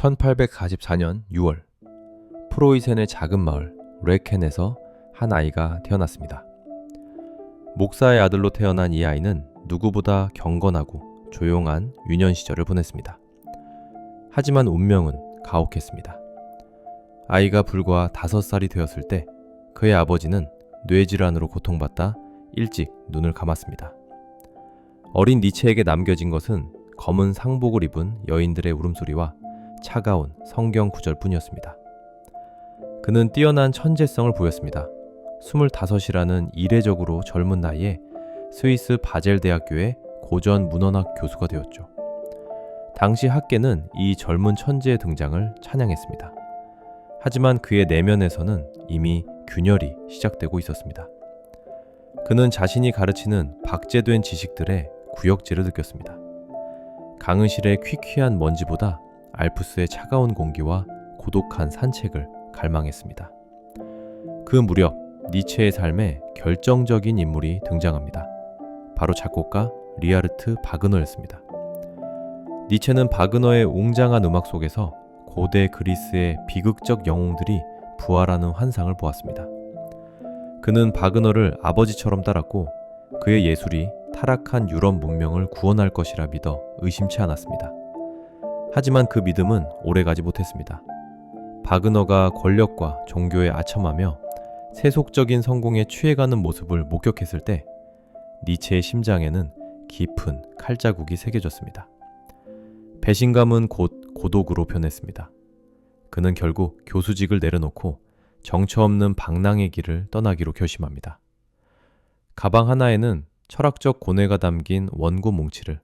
1844년 6월 프로이센의 작은 마을 레켄에서 한 아이가 태어났습니다. 목사의 아들로 태어난 이 아이는 누구보다 경건하고 조용한 유년 시절을 보냈습니다. 하지만 운명은 가혹했습니다. 아이가 불과 다섯 살이 되었을 때 그의 아버지는 뇌질환으로 고통받다 일찍 눈을 감았습니다. 어린 니체에게 남겨진 것은 검은 상복을 입은 여인들의 울음소리와 차가운 성경 구절뿐이었습니다. 그는 뛰어난 천재성을 보였습니다. 25이라는 이례적으로 젊은 나이에 스위스 바젤 대학교의 고전 문헌학 교수가 되었죠. 당시 학계는 이 젊은 천재의 등장을 찬양했습니다. 하지만 그의 내면에서는 이미 균열이 시작되고 있었습니다. 그는 자신이 가르치는 박제된 지식들의 구역질을 느꼈습니다. 강의실의 퀴퀴한 먼지보다 알프스의 차가운 공기와 고독한 산책을 갈망했습니다. 그 무렵 니체의 삶에 결정적인 인물이 등장합니다. 바로 작곡가 리아르트 바그너였습니다. 니체는 바그너의 웅장한 음악 속에서 고대 그리스의 비극적 영웅들이 부활하는 환상을 보았습니다. 그는 바그너를 아버지처럼 따랐고 그의 예술이 타락한 유럽 문명을 구원할 것이라 믿어 의심치 않았습니다. 하지만 그 믿음은 오래가지 못했습니다. 바그너가 권력과 종교에 아첨하며 세속적인 성공에 취해가는 모습을 목격했을 때 니체의 심장에는 깊은 칼자국이 새겨졌습니다. 배신감은 곧 고독으로 변했습니다. 그는 결국 교수직을 내려놓고 정처 없는 방랑의 길을 떠나기로 결심합니다. 가방 하나에는 철학적 고뇌가 담긴 원고 뭉치를,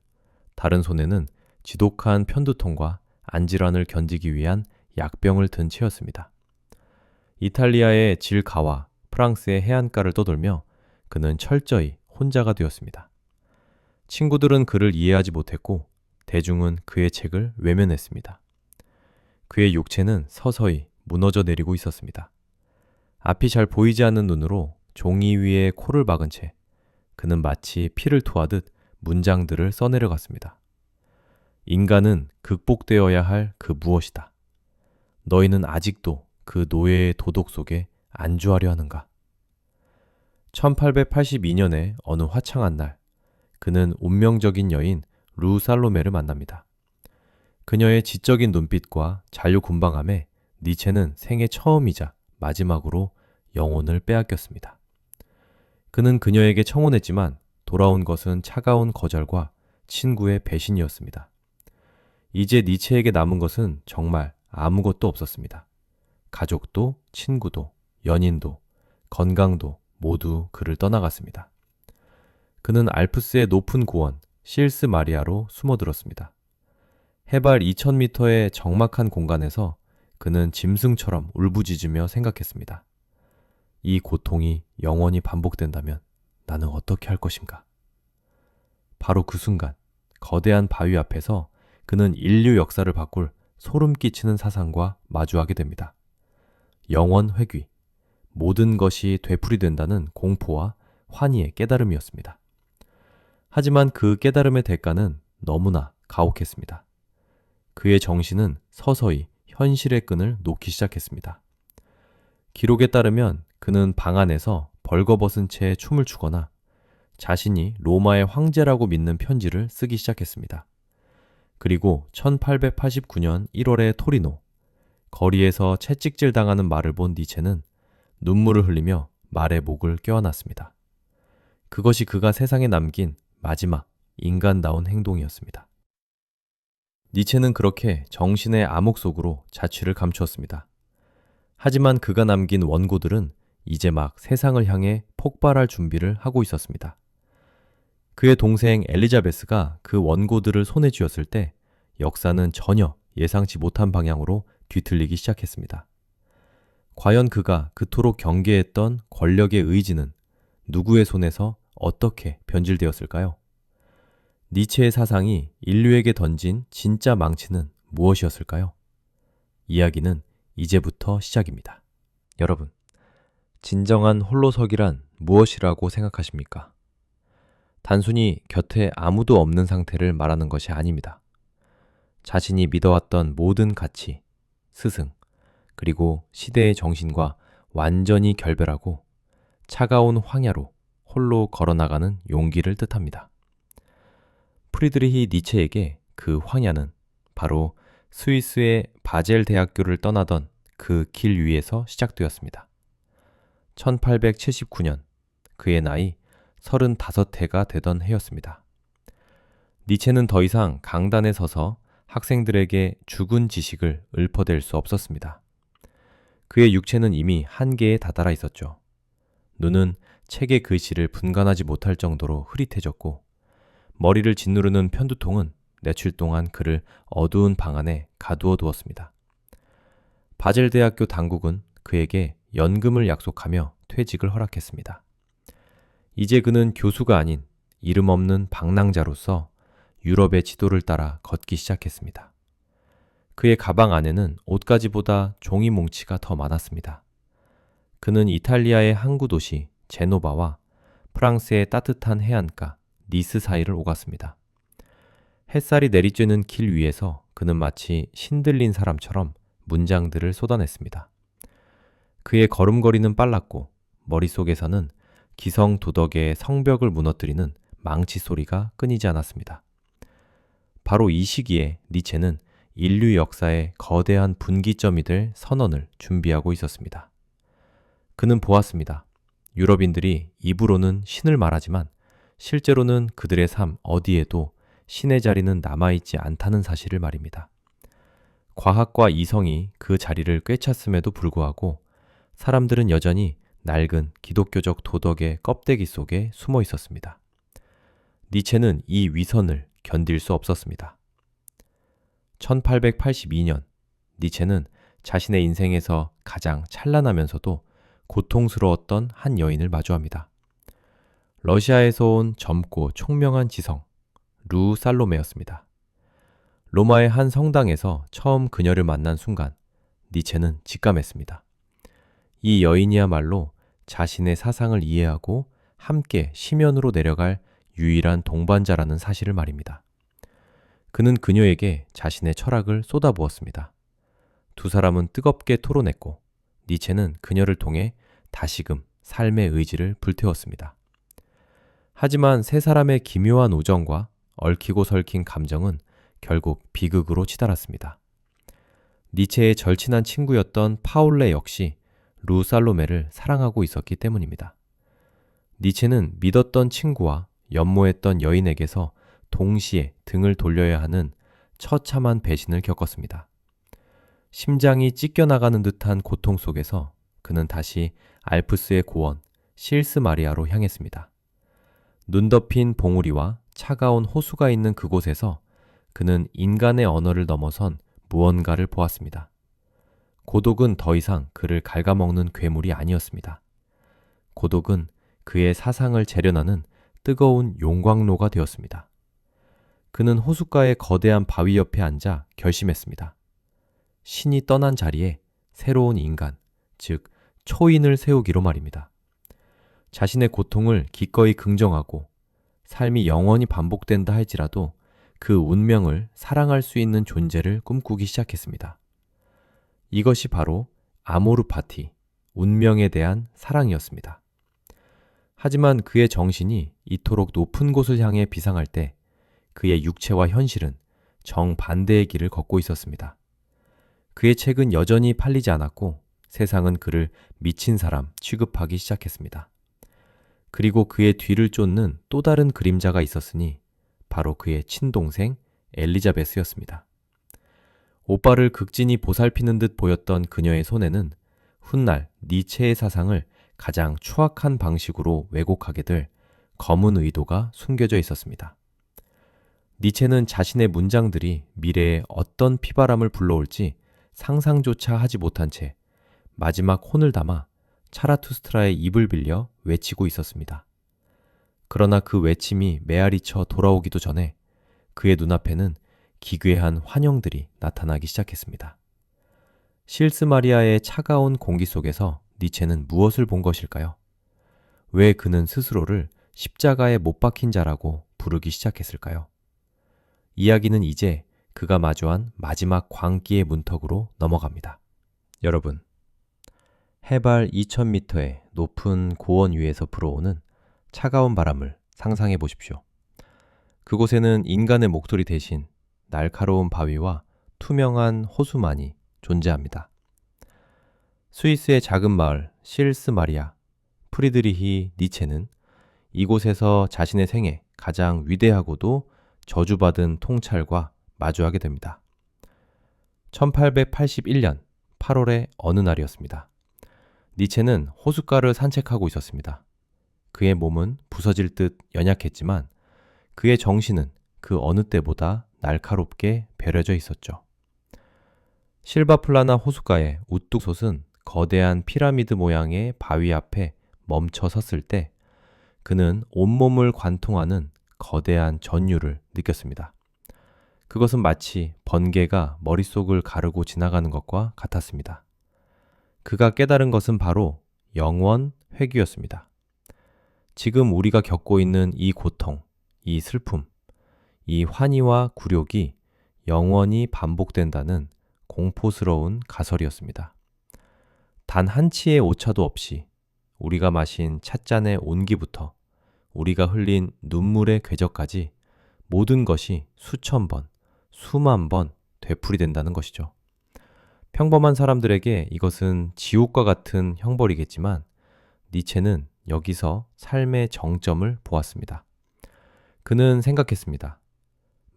다른 손에는 지독한 편두통과 안질환을 견디기 위한 약병을 든 채였습니다. 이탈리아의 질가와 프랑스의 해안가를 떠돌며 그는 철저히 혼자가 되었습니다. 친구들은 그를 이해하지 못했고 대중은 그의 책을 외면했습니다. 그의 육체는 서서히 무너져 내리고 있었습니다. 앞이 잘 보이지 않는 눈으로 종이 위에 코를 박은 채 그는 마치 피를 토하듯 문장들을 써내려갔습니다. 인간은 극복되어야 할 그 무엇이다. 너희는 아직도 그 노예의 도덕 속에 안주하려 하는가? 1882년에 어느 화창한 날, 그는 운명적인 여인 루 살로메를 만납니다. 그녀의 지적인 눈빛과 잔류군방함에 니체는 생애 처음이자 마지막으로 영혼을 빼앗겼습니다. 그는 그녀에게 청혼했지만 돌아온 것은 차가운 거절과 친구의 배신이었습니다. 이제 니체에게 남은 것은 정말 아무것도 없었습니다. 가족도, 친구도, 연인도, 건강도 모두 그를 떠나갔습니다. 그는 알프스의 높은 고원, 실스 마리아로 숨어들었습니다. 해발 2000m의 적막한 공간에서 그는 짐승처럼 울부짖으며 생각했습니다. 이 고통이 영원히 반복된다면 나는 어떻게 할 것인가? 바로 그 순간, 거대한 바위 앞에서 그는 인류 역사를 바꿀 소름 끼치는 사상과 마주하게 됩니다. 영원 회귀, 모든 것이 되풀이된다는 공포와 환희의 깨달음이었습니다. 하지만 그 깨달음의 대가는 너무나 가혹했습니다. 그의 정신은 서서히 현실의 끈을 놓기 시작했습니다. 기록에 따르면 그는 방 안에서 벌거벗은 채 춤을 추거나 자신이 로마의 황제라고 믿는 편지를 쓰기 시작했습니다. 그리고 1889년 1월의 토리노, 거리에서 채찍질 당하는 말을 본 니체는 눈물을 흘리며 말의 목을 껴안았습니다. 그것이 그가 세상에 남긴 마지막 인간다운 행동이었습니다. 니체는 그렇게 정신의 암흑 속으로 자취를 감추었습니다. 하지만 그가 남긴 원고들은 이제 막 세상을 향해 폭발할 준비를 하고 있었습니다. 그의 동생 엘리자베스가 그 원고들을 손에 쥐었을 때 역사는 전혀 예상치 못한 방향으로 뒤틀리기 시작했습니다. 과연 그가 그토록 경계했던 권력의 의지는 누구의 손에서 어떻게 변질되었을까요? 니체의 사상이 인류에게 던진 진짜 망치는 무엇이었을까요? 이야기는 이제부터 시작입니다. 여러분, 진정한 홀로서기란 무엇이라고 생각하십니까? 단순히 곁에 아무도 없는 상태를 말하는 것이 아닙니다. 자신이 믿어왔던 모든 가치, 스승, 그리고 시대의 정신과 완전히 결별하고 차가운 황야로 홀로 걸어나가는 용기를 뜻합니다. 프리드리히 니체에게 그 황야는 바로 스위스의 바젤 대학교를 떠나던 그 길 위에서 시작되었습니다. 1879년 그의 나이 35해가 되던 해였습니다. 니체는 더 이상 강단에 서서 학생들에게 죽은 지식을 읊어댈 수 없었습니다. 그의 육체는 이미 한계에 다다라 있었죠. 눈은 책의 글씨를 분간하지 못할 정도로 흐릿해졌고 머리를 짓누르는 편두통은 며칠 동안 그를 어두운 방 안에 가두어 두었습니다. 바젤 대학교 당국은 그에게 연금을 약속하며 퇴직을 허락했습니다. 이제 그는 교수가 아닌 이름 없는 방랑자로서 유럽의 지도를 따라 걷기 시작했습니다. 그의 가방 안에는 옷가지보다 종이 뭉치가 더 많았습니다. 그는 이탈리아의 항구 도시 제노바와 프랑스의 따뜻한 해안가 니스 사이를 오갔습니다. 햇살이 내리쬐는 길 위에서 그는 마치 신들린 사람처럼 문장들을 쏟아냈습니다. 그의 걸음걸이는 빨랐고 머릿속에서는 기성 도덕의 성벽을 무너뜨리는 망치 소리가 끊이지 않았습니다. 바로 이 시기에 니체는 인류 역사의 거대한 분기점이 될 선언을 준비하고 있었습니다. 그는 보았습니다. 유럽인들이 입으로는 신을 말하지만 실제로는 그들의 삶 어디에도 신의 자리는 남아있지 않다는 사실을 말입니다. 과학과 이성이 그 자리를 꿰찼음에도 불구하고 사람들은 여전히 낡은 기독교적 도덕의 껍데기 속에 숨어 있었습니다. 니체는 이 위선을 견딜 수 없었습니다. 1882년 니체는 자신의 인생에서 가장 찬란하면서도 고통스러웠던 한 여인을 마주합니다. 러시아에서 온 젊고 총명한 지성, 루 살로메였습니다. 로마의 한 성당에서 처음 그녀를 만난 순간 니체는 직감했습니다. 이 여인이야말로 자신의 사상을 이해하고 함께 심연으로 내려갈 유일한 동반자라는 사실을 말입니다. 그는 그녀에게 자신의 철학을 쏟아부었습니다. 두 사람은 뜨겁게 토론했고 니체는 그녀를 통해 다시금 삶의 의지를 불태웠습니다. 하지만 세 사람의 기묘한 우정과 얽히고 설킨 감정은 결국 비극으로 치달았습니다. 니체의 절친한 친구였던 파울레 역시 루 살로메를 사랑하고 있었기 때문입니다. 니체는 믿었던 친구와 연모했던 여인에게서 동시에 등을 돌려야 하는 처참한 배신을 겪었습니다. 심장이 찢겨나가는 듯한 고통 속에서 그는 다시 알프스의 고원 실스 마리아로 향했습니다. 눈 덮인 봉우리와 차가운 호수가 있는 그곳에서 그는 인간의 언어를 넘어선 무언가를 보았습니다. 고독은 더 이상 그를 갉아먹는 괴물이 아니었습니다. 고독은 그의 사상을 재련하는 뜨거운 용광로가 되었습니다. 그는 호숫가의 거대한 바위 옆에 앉아 결심했습니다. 신이 떠난 자리에 새로운 인간, 즉 초인을 세우기로 말입니다. 자신의 고통을 기꺼이 긍정하고 삶이 영원히 반복된다 할지라도 그 운명을 사랑할 수 있는 존재를 꿈꾸기 시작했습니다. 이것이 바로 아모르 파티, 운명에 대한 사랑이었습니다. 하지만 그의 정신이 이토록 높은 곳을 향해 비상할 때 그의 육체와 현실은 정반대의 길을 걷고 있었습니다. 그의 책은 여전히 팔리지 않았고 세상은 그를 미친 사람 취급하기 시작했습니다. 그리고 그의 뒤를 쫓는 또 다른 그림자가 있었으니 바로 그의 친동생 엘리자베스였습니다. 오빠를 극진히 보살피는 듯 보였던 그녀의 손에는 훗날 니체의 사상을 가장 추악한 방식으로 왜곡하게 될 검은 의도가 숨겨져 있었습니다. 니체는 자신의 문장들이 미래에 어떤 피바람을 불러올지 상상조차 하지 못한 채 마지막 혼을 담아 차라투스트라의 입을 빌려 외치고 있었습니다. 그러나 그 외침이 메아리쳐 돌아오기도 전에 그의 눈앞에는 기괴한 환영들이 나타나기 시작했습니다. 실스 마리아의 차가운 공기 속에서 니체는 무엇을 본 것일까요? 왜 그는 스스로를 십자가에 못 박힌 자라고 부르기 시작했을까요? 이야기는 이제 그가 마주한 마지막 광기의 문턱으로 넘어갑니다. 여러분, 해발 2000m의 높은 고원 위에서 불어오는 차가운 바람을 상상해 보십시오. 그곳에는 인간의 목소리 대신 날카로운 바위와 투명한 호수만이 존재합니다. 스위스의 작은 마을 실스 마리아 프리드리히 니체는 이곳에서 자신의 생애 가장 위대하고도 저주받은 통찰과 마주하게 됩니다. 1881년 8월의 어느 날이었습니다. 니체는 호숫가를 산책하고 있었습니다. 그의 몸은 부서질 듯 연약했지만 그의 정신은 그 어느 때보다 날카롭게 배려져 있었죠. 실바플라나 호숫가에 우뚝 솟은 거대한 피라미드 모양의 바위 앞에 멈춰 섰을 때 그는 온몸을 관통하는 거대한 전율을 느꼈습니다. 그것은 마치 번개가 머릿속을 가르고 지나가는 것과 같았습니다. 그가 깨달은 것은 바로 영원 회귀였습니다. 지금 우리가 겪고 있는 이 고통, 이 슬픔, 이 환희와 굴욕이 영원히 반복된다는 공포스러운 가설이었습니다. 단 한 치의 오차도 없이 우리가 마신 찻잔의 온기부터 우리가 흘린 눈물의 궤적까지 모든 것이 수천 번, 수만 번 되풀이된다는 것이죠. 평범한 사람들에게 이것은 지옥과 같은 형벌이겠지만 니체는 여기서 삶의 정점을 보았습니다. 그는 생각했습니다.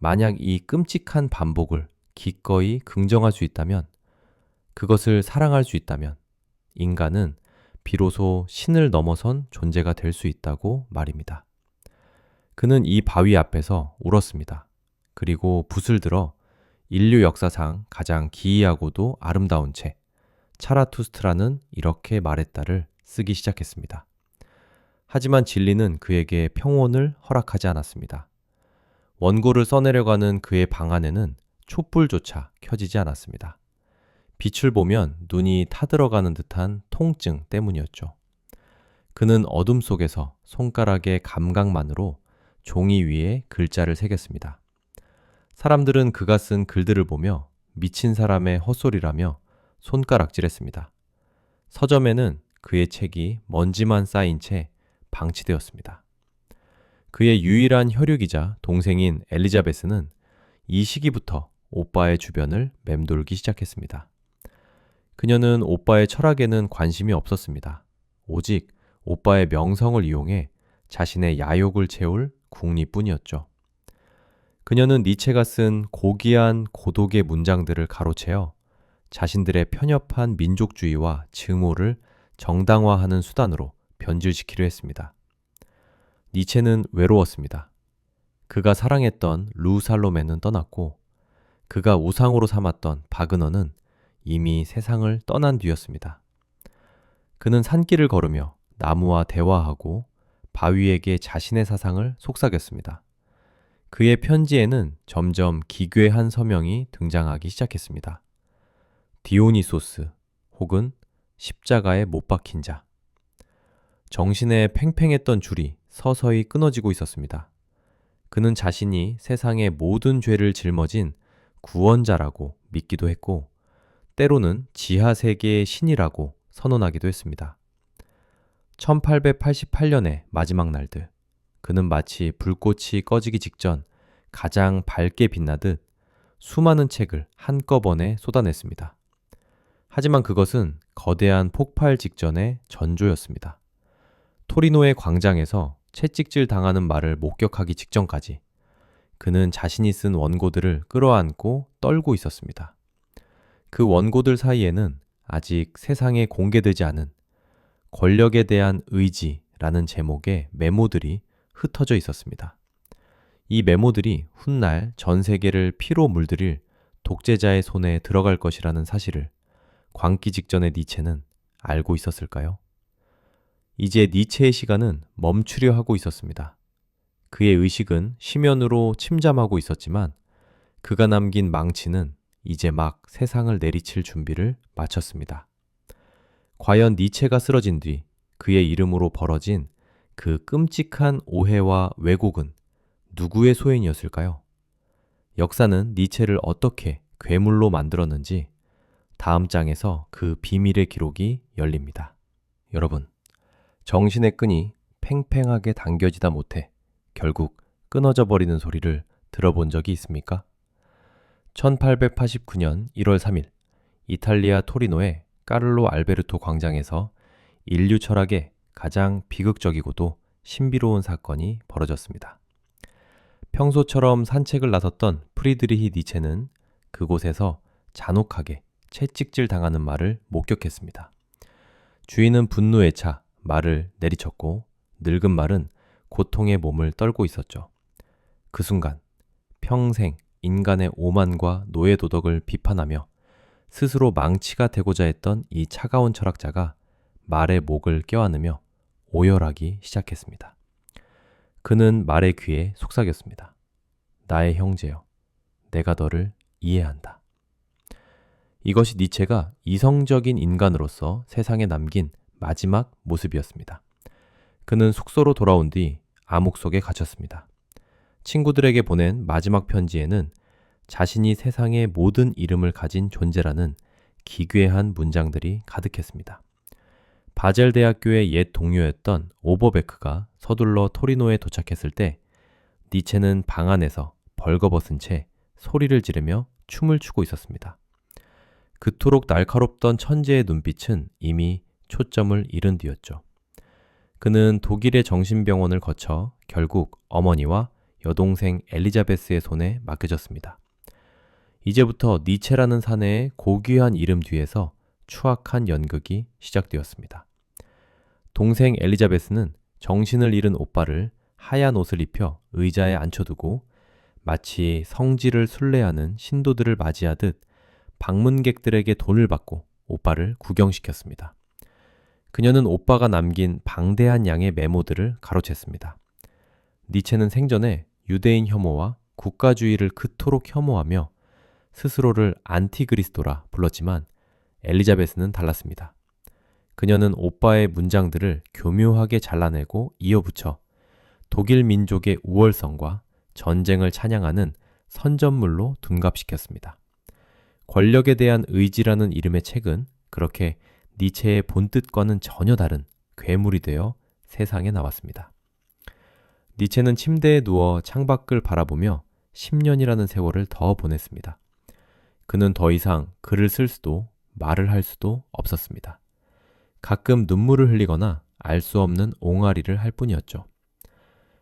만약 이 끔찍한 반복을 기꺼이 긍정할 수 있다면, 그것을 사랑할 수 있다면, 인간은 비로소 신을 넘어선 존재가 될 수 있다고 말입니다. 그는 이 바위 앞에서 울었습니다. 그리고 붓을 들어 인류 역사상 가장 기이하고도 아름다운 책, 차라투스트라는 이렇게 말했다를 쓰기 시작했습니다. 하지만 진리는 그에게 평온을 허락하지 않았습니다. 원고를 써내려가는 그의 방 안에는 촛불조차 켜지지 않았습니다. 빛을 보면 눈이 타들어가는 듯한 통증 때문이었죠. 그는 어둠 속에서 손가락의 감각만으로 종이 위에 글자를 새겼습니다. 사람들은 그가 쓴 글들을 보며 미친 사람의 헛소리라며 손가락질했습니다. 서점에는 그의 책이 먼지만 쌓인 채 방치되었습니다. 그의 유일한 혈육이자 동생인 엘리자베스는 이 시기부터 오빠의 주변을 맴돌기 시작했습니다. 그녀는 오빠의 철학에는 관심이 없었습니다. 오직 오빠의 명성을 이용해 자신의 야욕을 채울 궁리뿐이었죠. 그녀는 니체가 쓴 고귀한 고독의 문장들을 가로채어 자신들의 편협한 민족주의와 증오를 정당화하는 수단으로 변질시키려 했습니다. 니체는 외로웠습니다. 그가 사랑했던 루 살로메는 떠났고 그가 우상으로 삼았던 바그너는 이미 세상을 떠난 뒤였습니다. 그는 산길을 걸으며 나무와 대화하고 바위에게 자신의 사상을 속삭였습니다. 그의 편지에는 점점 기괴한 서명이 등장하기 시작했습니다. 디오니소스 혹은 십자가에 못 박힌 자. 정신에 팽팽했던 줄이 서서히 끊어지고 있었습니다. 그는 자신이 세상의 모든 죄를 짊어진 구원자라고 믿기도 했고, 때로는 지하 세계의 신이라고 선언하기도 했습니다. 1888년의 마지막 날들, 그는 마치 불꽃이 꺼지기 직전 가장 밝게 빛나듯 수많은 책을 한꺼번에 쏟아냈습니다. 하지만 그것은 거대한 폭발 직전의 전조였습니다. 토리노의 광장에서 채찍질 당하는 말을 목격하기 직전까지 그는 자신이 쓴 원고들을 끌어안고 떨고 있었습니다. 그 원고들 사이에는 아직 세상에 공개되지 않은 권력에 대한 의지라는 제목의 메모들이 흩어져 있었습니다. 이 메모들이 훗날 전 세계를 피로 물들일 독재자의 손에 들어갈 것이라는 사실을 광기 직전의 니체는 알고 있었을까요? 이제 니체의 시간은 멈추려 하고 있었습니다. 그의 의식은 심연으로 침잠하고 있었지만 그가 남긴 망치는 이제 막 세상을 내리칠 준비를 마쳤습니다. 과연 니체가 쓰러진 뒤 그의 이름으로 벌어진 그 끔찍한 오해와 왜곡은 누구의 소행이었을까요? 역사는 니체를 어떻게 괴물로 만들었는지 다음 장에서 그 비밀의 기록이 열립니다. 여러분, 정신의 끈이 팽팽하게 당겨지다 못해 결국 끊어져 버리는 소리를 들어본 적이 있습니까? 1889년 1월 3일 이탈리아 토리노의 까를로 알베르토 광장에서 인류 철학의 가장 비극적이고도 신비로운 사건이 벌어졌습니다. 평소처럼 산책을 나섰던 프리드리히 니체는 그곳에서 잔혹하게 채찍질 당하는 말을 목격했습니다. 주인은 분노에 차 말을 내리쳤고 늙은 말은 고통의 몸을 떨고 있었죠. 그 순간 평생 인간의 오만과 노예 도덕을 비판하며 스스로 망치가 되고자 했던 이 차가운 철학자가 말의 목을 껴안으며 오열하기 시작했습니다. 그는 말의 귀에 속삭였습니다. 나의 형제여, 내가 너를 이해한다. 이것이 니체가 이성적인 인간으로서 세상에 남긴 마지막 모습이었습니다. 그는 숙소로 돌아온 뒤 암흑 속에 갇혔습니다. 친구들에게 보낸 마지막 편지에는 자신이 세상의 모든 이름을 가진 존재라는 기괴한 문장들이 가득했습니다. 바젤 대학교의 옛 동료였던 오버베크가 서둘러 토리노에 도착했을 때 니체는 방 안에서 벌거벗은 채 소리를 지르며 춤을 추고 있었습니다. 그토록 날카롭던 천재의 눈빛은 이미 초점을 잃은 뒤였죠. 그는 독일의 정신병원을 거쳐 결국 어머니와 여동생 엘리자베스의 손에 맡겨졌습니다. 이제부터 니체라는 사내의 고귀한 이름 뒤에서 추악한 연극이 시작되었습니다. 동생 엘리자베스는 정신을 잃은 오빠를 하얀 옷을 입혀 의자에 앉혀두고 마치 성지를 순례하는 신도들을 맞이하듯 방문객들에게 돈을 받고 오빠를 구경시켰습니다. 그녀는 오빠가 남긴 방대한 양의 메모들을 가로챘습니다. 니체는 생전에 유대인 혐오와 국가주의를 그토록 혐오하며 스스로를 안티그리스도라 불렀지만 엘리자베스는 달랐습니다. 그녀는 오빠의 문장들을 교묘하게 잘라내고 이어붙여 독일 민족의 우월성과 전쟁을 찬양하는 선전물로 둔갑시켰습니다. 권력에 대한 의지라는 이름의 책은 그렇게 니체의 본뜻과는 전혀 다른 괴물이 되어 세상에 나왔습니다. 니체는 침대에 누워 창밖을 바라보며 10년이라는 세월을 더 보냈습니다. 그는 더 이상 글을 쓸 수도 말을 할 수도 없었습니다. 가끔 눈물을 흘리거나 알 수 없는 옹알이를 할 뿐이었죠.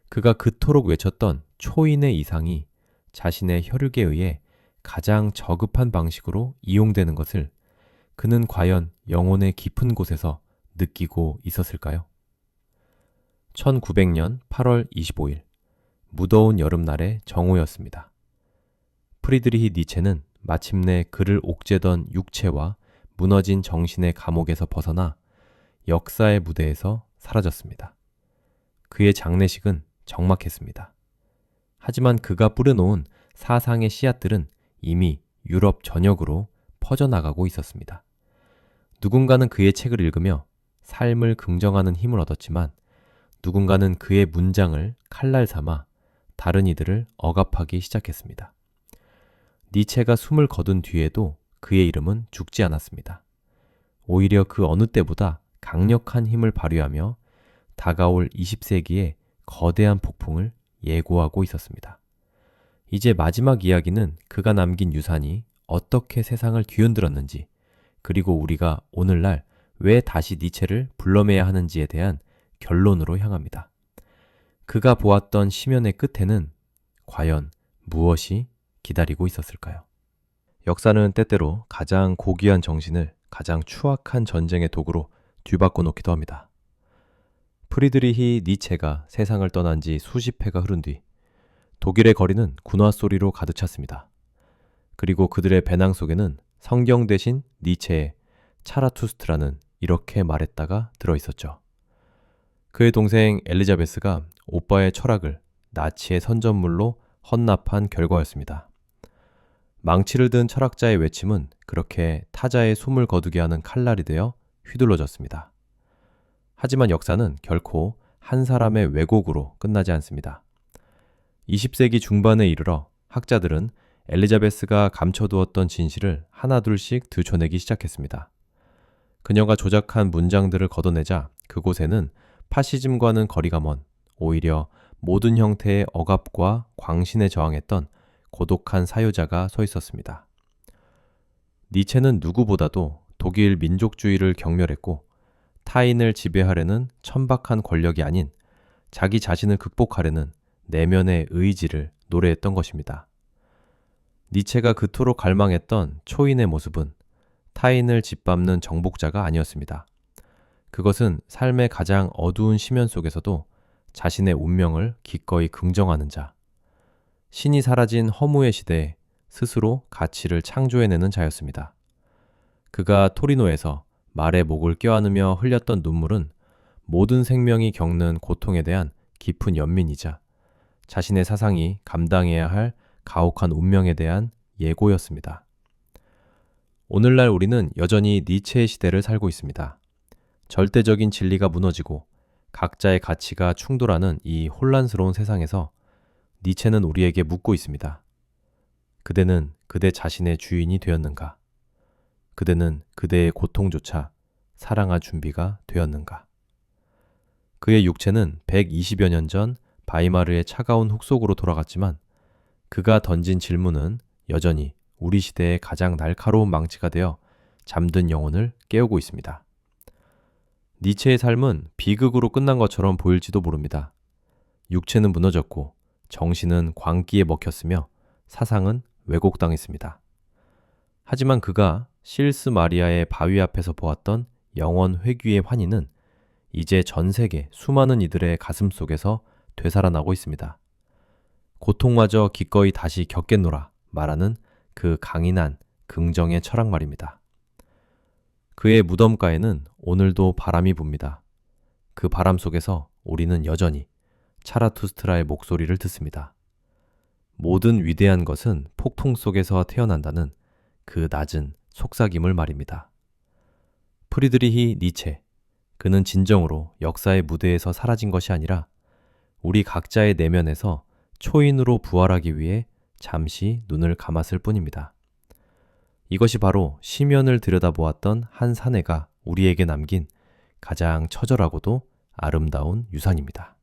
그가 그토록 외쳤던 초인의 이상이 자신의 혈육에 의해 가장 저급한 방식으로 이용되는 것을 그는 과연 영혼의 깊은 곳에서 느끼고 있었을까요? 1900년 8월 25일 무더운 여름날의 정오였습니다. 프리드리히 니체는 마침내 그를 옥죄던 육체와 무너진 정신의 감옥에서 벗어나 역사의 무대에서 사라졌습니다. 그의 장례식은 적막했습니다. 하지만 그가 뿌려놓은 사상의 씨앗들은 이미 유럽 전역으로 퍼져나가고 있었습니다. 누군가는 그의 책을 읽으며 삶을 긍정하는 힘을 얻었지만 누군가는 그의 문장을 칼날 삼아 다른 이들을 억압하기 시작했습니다. 니체가 숨을 거둔 뒤에도 그의 이름은 죽지 않았습니다. 오히려 그 어느 때보다 강력한 힘을 발휘하며 다가올 20세기의 거대한 폭풍을 예고하고 있었습니다. 이제 마지막 이야기는 그가 남긴 유산이 어떻게 세상을 뒤흔들었는지, 그리고 우리가 오늘날 왜 다시 니체를 불러매야 하는지에 대한 결론으로 향합니다. 그가 보았던 심연의 끝에는 과연 무엇이 기다리고 있었을까요? 역사는 때때로 가장 고귀한 정신을 가장 추악한 전쟁의 도구로 뒤바꿔 놓기도 합니다. 프리드리히 니체가 세상을 떠난 지 수십 해가 흐른 뒤 독일의 거리는 군화 소리로 가득 찼습니다. 그리고 그들의 배낭 속에는 성경 대신 니체의 차라투스트라는 이렇게 말했다가 들어 있었죠. 그의 동생 엘리자베스가 오빠의 철학을 나치의 선전물로 헌납한 결과였습니다. 망치를 든 철학자의 외침은 그렇게 타자의 숨을 거두게 하는 칼날이 되어 휘둘러졌습니다. 하지만 역사는 결코 한 사람의 왜곡으로 끝나지 않습니다. 20세기 중반에 이르러 학자들은 엘리자베스가 감춰두었던 진실을 하나둘씩 들춰내기 시작했습니다. 그녀가 조작한 문장들을 걷어내자 그곳에는 파시즘과는 거리가 먼 오히려 모든 형태의 억압과 광신에 저항했던 고독한 사유자가 서 있었습니다. 니체는 누구보다도 독일 민족주의를 경멸했고 타인을 지배하려는 천박한 권력이 아닌 자기 자신을 극복하려는 내면의 의지를 노래했던 것입니다. 니체가 그토록 갈망했던 초인의 모습은 타인을 짓밟는 정복자가 아니었습니다. 그것은 삶의 가장 어두운 시면 속에서도 자신의 운명을 기꺼이 긍정하는 자, 신이 사라진 허무의 시대에 스스로 가치를 창조해내는 자였습니다. 그가 토리노에서 말의 목을 껴안으며 흘렸던 눈물은 모든 생명이 겪는 고통에 대한 깊은 연민이자 자신의 사상이 감당해야 할 가혹한 운명에 대한 예고였습니다. 오늘날 우리는 여전히 니체의 시대를 살고 있습니다. 절대적인 진리가 무너지고 각자의 가치가 충돌하는 이 혼란스러운 세상에서 니체는 우리에게 묻고 있습니다. 그대는 그대 자신의 주인이 되었는가? 그대는 그대의 고통조차 사랑할 준비가 되었는가? 그의 육체는 120여 년 전 바이마르의 차가운 흙 속으로 돌아갔지만 그가 던진 질문은 여전히 우리 시대의 가장 날카로운 망치가 되어 잠든 영혼을 깨우고 있습니다. 니체의 삶은 비극으로 끝난 것처럼 보일지도 모릅니다. 육체는 무너졌고 정신은 광기에 먹혔으며 사상은 왜곡당했습니다. 하지만 그가 실스 마리아의 바위 앞에서 보았던 영원 회귀의 환희는 이제 전 세계 수많은 이들의 가슴 속에서 되살아나고 있습니다. 고통마저 기꺼이 다시 겪겠노라 말하는 그 강인한 긍정의 철학 말입니다. 그의 무덤가에는 오늘도 바람이 붑니다. 그 바람 속에서 우리는 여전히 차라투스트라의 목소리를 듣습니다. 모든 위대한 것은 폭풍 속에서 태어난다는 그 낮은 속삭임을 말입니다. 프리드리히 니체. 그는 진정으로 역사의 무대에서 사라진 것이 아니라 우리 각자의 내면에서 초인으로 부활하기 위해 잠시 눈을 감았을 뿐입니다. 이것이 바로 시면을 들여다보았던 한 사내가 우리에게 남긴 가장 처절하고도 아름다운 유산입니다.